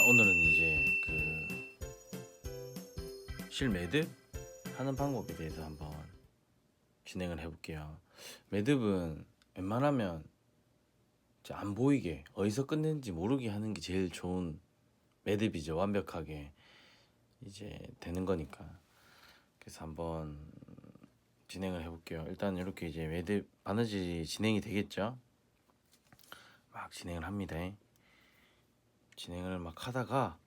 자 오늘은 이제 그 실매듭 하는 방법에 대해서 한번 진행을 해볼게요. 매듭은 웬만하면 안 보이게 어디서 끝낸지 모르게 하는 게 제일 좋은 매듭이죠. 완벽하게 이제 되는 거니까. 그래서 한번 진행을 해볼게요. 일단 이렇게 이제 매듭 바느질이 진행이 되겠죠. 막 진행을 합니다. 진행을 막 하다가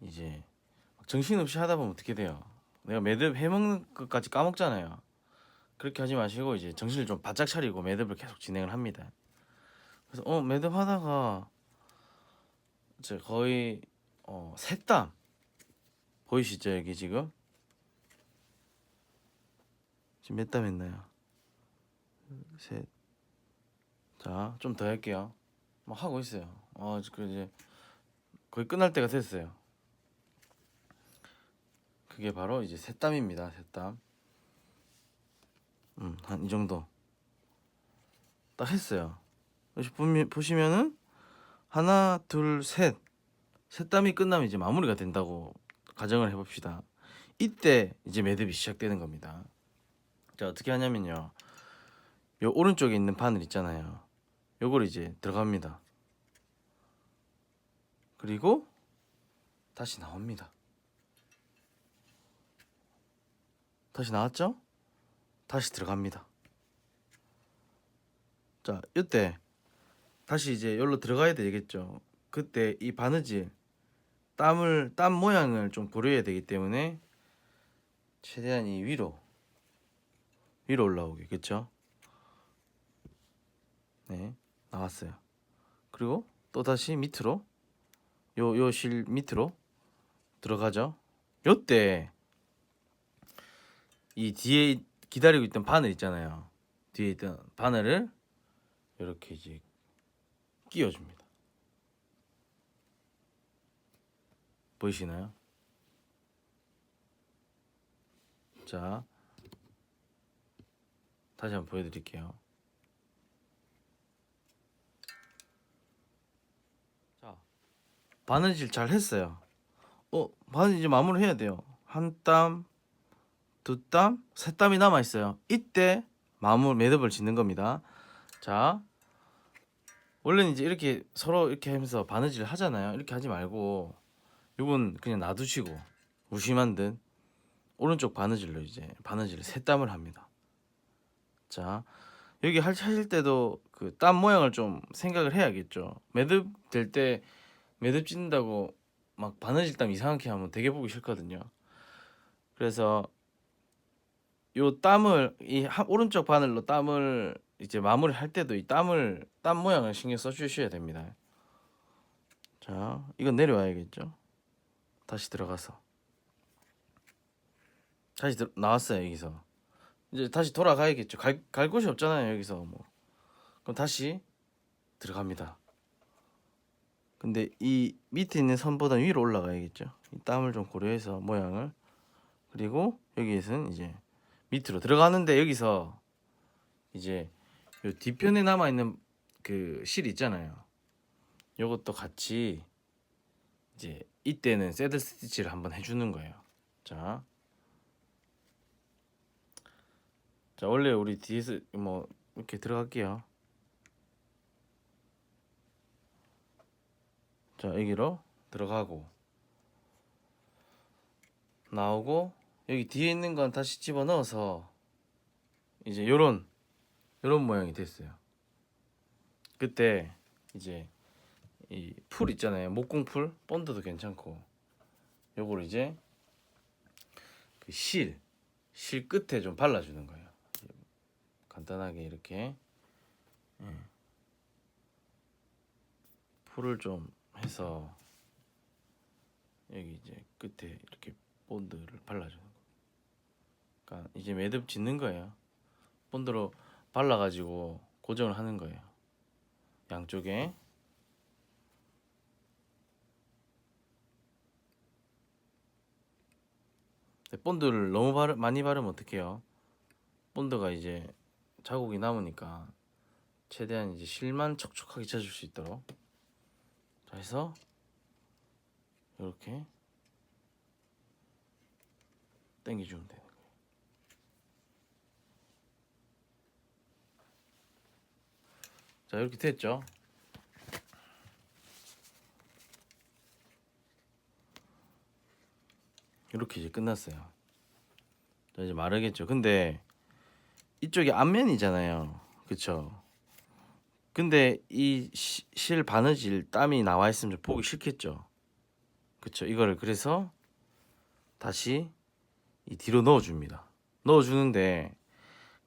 이제 막 정신없이 하다 보면 어떻게 돼요? 내가 매듭 해먹는 것까지 까먹잖아요. 그렇게 하지 마시고 이제 정신을 좀 바짝 차리고 매듭을 계속 진행을 합니다. 그래서 어 매듭 하다가 이제 거의 어 셋땀 보이시죠 여기 지금 지금 몇 땀 했나요? 셋. 자, 좀 더 할게요. 막 하고 있어요. 어, 그 이제 거의 끝날 때가 됐어요. 그게 바로 이제 셋땀입니다. 셋땀. 음, 한 이 정도. 딱 했어요. 보시면은 하나, 둘, 셋. 셋땀이 끝나면 이제 마무리가 된다고 가정을 해봅시다. 이때 이제 매듭이 시작되는 겁니다. 자, 어떻게 하냐면요. 요 오른쪽에 있는 바늘 있잖아요. 요걸 이제 들어갑니다. 그리고 다시 나옵니다. 다시 나왔죠? 다시 들어갑니다. 자, 이때 다시 이제 여기로 들어가야 되겠죠. 그때 이 바느질 땀을 땀 모양을 좀 고려해야 되기 때문에 최대한 이 위로 위로 올라오게 그렇죠? 네 나왔어요. 그리고 또 다시 밑으로 요 요 실 밑으로 들어가죠. 요때 이 뒤에 기다리고 있던 바늘 있잖아요. 뒤에 있던 바늘을 이렇게 이제 끼워줍니다. 보이시나요? 자, 다시 한번 보여드릴게요. 바느질 잘 했어요. 어, 바느질 이제 마무리 해야 돼요. 한 땀, 두 땀, 세 땀이 남아 있어요. 이때 마무리 매듭을 짓는 겁니다. 자, 원래는 이제 이렇게 서로 이렇게 하면서 바느질을 하잖아요. 이렇게 하지 말고 요건 그냥 놔두시고 무심한 듯 오른쪽 바느질로 이제 바느질을 세 땀을 합니다. 자 여기 할 하실 때도 그 땀 모양을 좀 생각을 해야겠죠. 매듭 될때 매듭 짓는다고 막 바느질 땀 이상하게 하면 되게 보기 싫거든요. 그래서 요 땀을 이 한- 오른쪽 바늘로 땀을 이제 마무리 할 때도 이 땀을 땀 모양을 신경 써 주셔야 됩니다. 자 이건 내려와야겠죠. 다시 들어가서 다시 들, 나왔어요 여기서 이제 다시 돌아가야겠죠 갈, 갈 곳이 없잖아요 여기서 뭐 그럼 다시 들어갑니다 근데 이 밑에 있는 선보다 위로 올라가야겠죠 이 땀을 좀 고려해서 모양을 그리고 여기에서는 이제 밑으로 들어가는데 여기서 이제 요 뒤편에 남아 있는 그 실 있잖아요 요것도 같이 이제 이때는 새들 스티치를 한번 해주는 거예요. 자, 자 원래 우리 뒤에서 뭐 이렇게 들어갈게요. 자 여기로 들어가고. 나오고 여기 뒤에 있는 건 다시 집어 넣어서 이제 요런 요런 모양이 됐어요. 그때 이제 이 풀 있잖아요. 목공풀? 본드도 괜찮고. 요걸 이제 그 실, 실 끝에 좀 발라주는 거예요. 간단하게 이렇게. 예. 풀을 좀 해서 여기 이제 끝에 이렇게 본드를 발라주는 거. 그러니까 이제 매듭 짓는 거예요. 본드로 발라가지고 고정을 하는 거예요. 양쪽에. 본드를 너무 바르, 많이 바르면 어떡해요? 본드가 이제 자국이 남으니까 최대한 이제 실만 촉촉하게 쳐줄 수 있도록 해서 이렇게 당겨주면 되는 거예요. 자 이렇게 됐죠. 이렇게 이제 끝났어요. 자 이제 마르겠죠. 근데 이쪽이 앞면이잖아요. 그쵸? 근데 이 실 바느질 땀이 나와 있으면 좀 보기 싫겠죠. 그쵸? 이거를 그래서 다시 이 뒤로 넣어 줍니다. 넣어 주는데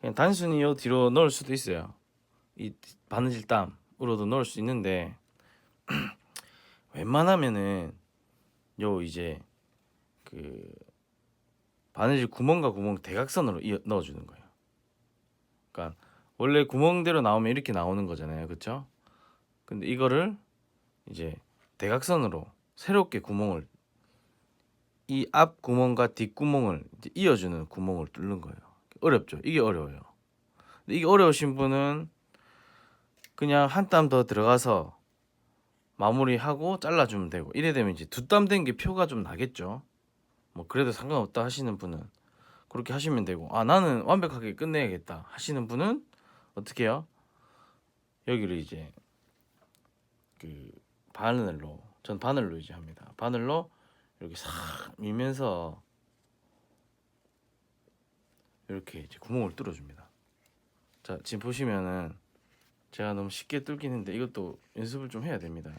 그냥 단순히 요 뒤로 넣을 수도 있어요. 이 바느질 땀으로도 넣을 수 있는데 웬만하면은 요 이제 그 바느질 구멍과 구멍 대각선으로 이어, 넣어 주는 거예요. 그러니까 원래 구멍대로 나오면 이렇게 나오는 거잖아요, 그렇죠? 근데 이거를 이제 대각선으로 새롭게 구멍을 이 앞 구멍과 뒷 구멍을 이어주는 구멍을 뚫는 거예요. 어렵죠? 이게 어려워요. 이게 어려우신 분은 그냥 한 땀 더 들어가서 마무리하고 잘라주면 되고 이래 되면 이제 두 땀 된 게 표가 좀 나겠죠. 뭐 그래도 상관없다 하시는 분은 그렇게 하시면 되고 아 나는 완벽하게 끝내야겠다 하시는 분은 어떻게 해요? 여기를 이제 그 바늘로 전 바늘로 이제 합니다. 바늘로 이렇게 싹 밀면서 이렇게 이제 구멍을 뚫어줍니다. 자 지금 보시면은 제가 너무 쉽게 뚫긴 했는데 이것도 연습을 좀 해야 됩니다.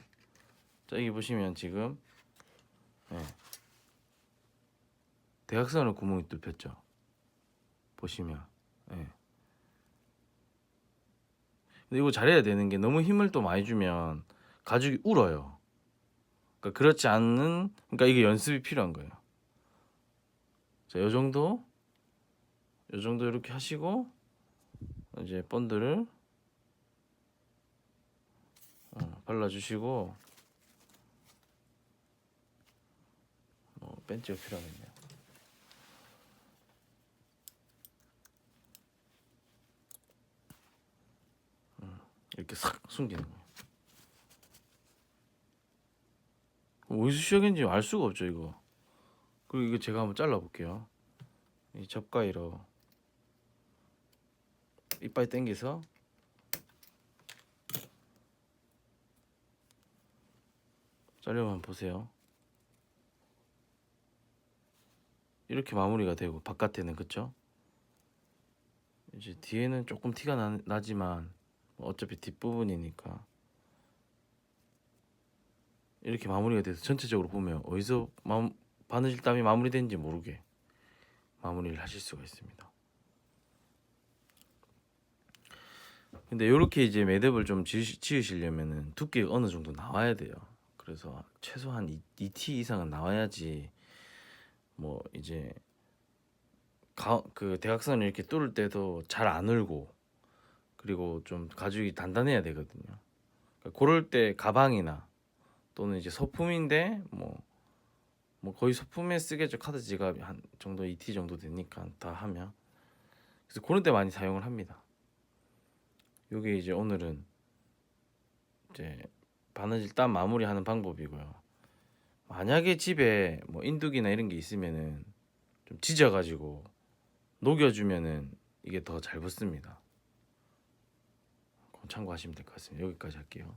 자 여기 보시면 지금 예. 대각선으로 구멍이 뚫혔죠. 보시면 예. 이거 잘해야 되는 게 너무 힘을 또 많이 주면 가죽이 울어요. 그러니까 그렇지 않는 그러니까 이게 연습이 필요한 거예요. 자, 요 정도 요 정도 이렇게 하시고 이제 본드를 어, 발라주시고 뭐 벤치가 필요하겠네요. 이렇게 싹 숨기는 거예요. 어디서 시작했는지 알 수가 없죠 이거. 그리고 이거 제가 한번 잘라 볼게요. 이 접가위로 이빨 당겨서 자르만 보세요. 이렇게 마무리가 되고 바깥에는 그쵸? 이제 뒤에는 조금 티가 나, 나지만 어차피 뒷부분이니까 이렇게 마무리가 돼서 전체적으로 보면 어디서 마, 바느질 땀이 마무리된지 모르게 마무리를 하실 수가 있습니다. 근데 이렇게 이제 매듭을 좀 지으시, 지으시려면은 두께가 어느 정도 나와야 돼요. 그래서 최소한 2, 2T 이상은 나와야지 뭐 이제 가, 그 대각선을 이렇게 뚫을 때도 잘 안 울고 그리고 좀 가죽이 단단해야 되거든요. 그러니까 그럴 때 가방이나 또는 이제 소품인데 뭐, 뭐 거의 소품에 쓰겠죠 카드 지갑 한 정도 2T 정도 되니까 다 하면 그래서 그런 때 많이 사용을 합니다. 요게 이제 오늘은 이제 바느질 땀 마무리하는 방법이고요. 만약에 집에 뭐 인두기나 이런 게 있으면은 좀 지져가지고 녹여주면은 이게 더 잘 붙습니다. 참고하시면 될 것 같습니다. 여기까지 할게요.